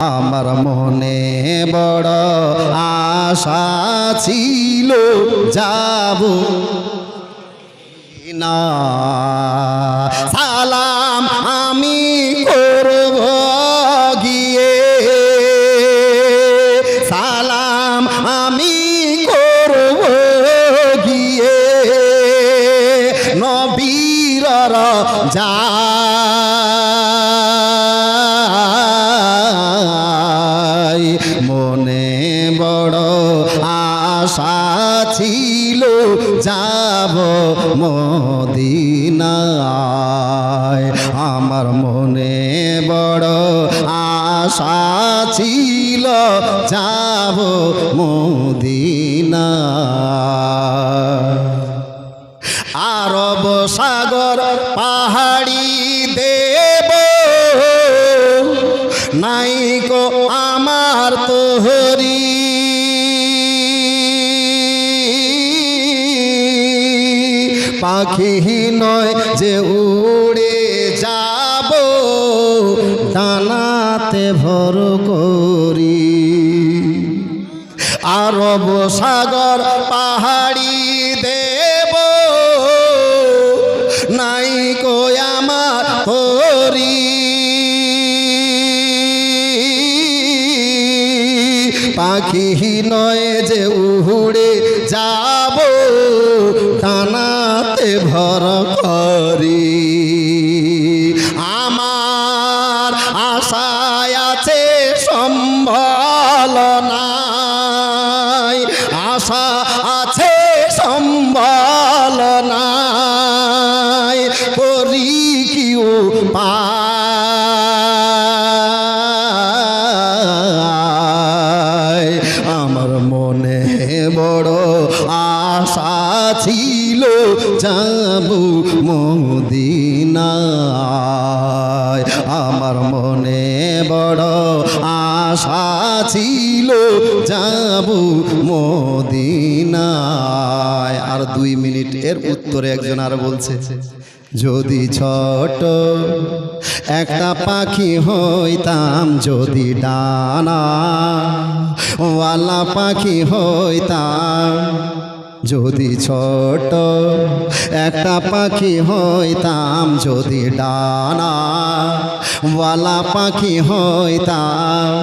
আমার মনে বড় আশা ছিল, যাব না। সালাম আমি করব গিয়ে। সালাম আমি করব গিয়ে। নবীর যাই ছিল, যাব মদিনায়। আমার মনে বড় আশা ছিল, যাব মদিনায়। আরব সাগর পাহাড়ি দেব নাইকো আমার তোহরি পাখি নয় যে উড়ে যাব ডানাতে ভর করি। আরব সাগর পাহাড়ি দেব, নাই কো আমার হরি পাখি নয় যে উড়ে যাব টানাতে করি। আমার আশায় আছে সম্বল নাই। আশা আছে সম্বল নাই। করি কি উপায়? আমার মনে বড় আশা ছিল। যাব মদিনায়। আমার মনে বড় আশা ছিল যাব মদিনায়। আর দুই মিনিট এর উত্তরে একজন আর বলছে, যদি ছোট একটা পাখি হইতাম, যদি ডানা ওয়ালা পাখি হইতাম যদি ছোট একটা পাখি হইতাম, যদি ডানা ওয়ালা পাখি হইতাম,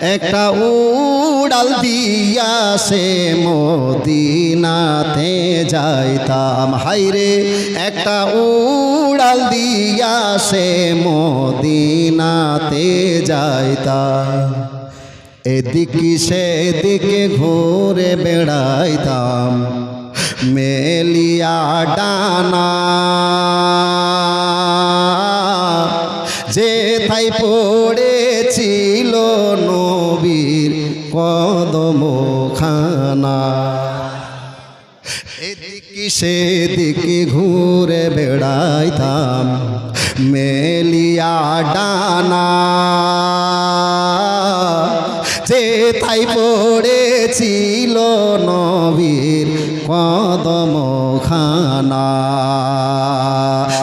একটা উড়াল দিয়া সে মদিনাতে যাইতাম। হাইরে একটা উড়াল দিয়া সে মদিনাতে যাইতাম। এদিকে সেদিকে ঘুরে বেড়াইতাম। মেলিয়া ডানা। যে তাই পড়েছিল নবীর কদম খানা এদিকে সেদিকে ঘুরে বেড়াইতাম। মেলিয়া ডানা। যে তাই পড়েছিল নবীর কদম খানা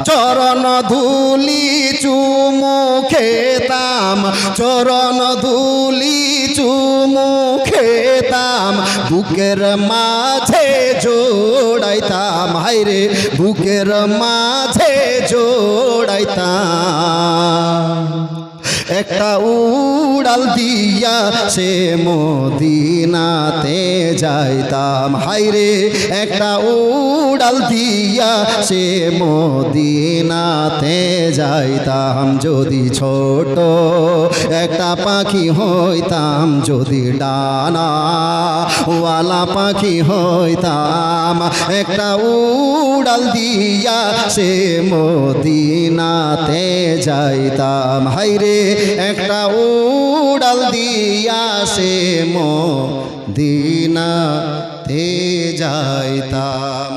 চরণ ধুলি চুমু খেতাম চরণ ধুলি চুমু খেতাম বুকের মাঝে জোড়াইতাম। হাইরে বুকের মাঝে জোড়াইতাম। একটা উড়াল দিয়া সে মদিনাতে যাইতাম। হাইরে একটা উড়াল দিয়া সে মদিনাতে যাইতাম। যদি ছোট একটা পাখি হইতাম, যদি ডানা ওয়ালা পাখি হইতাম, একটা উড়াল দিয়া সে মদিনাতে যাইতাম। হাইরে একটা উড়াল দিয়া সে মদিনাতে যাইতাম।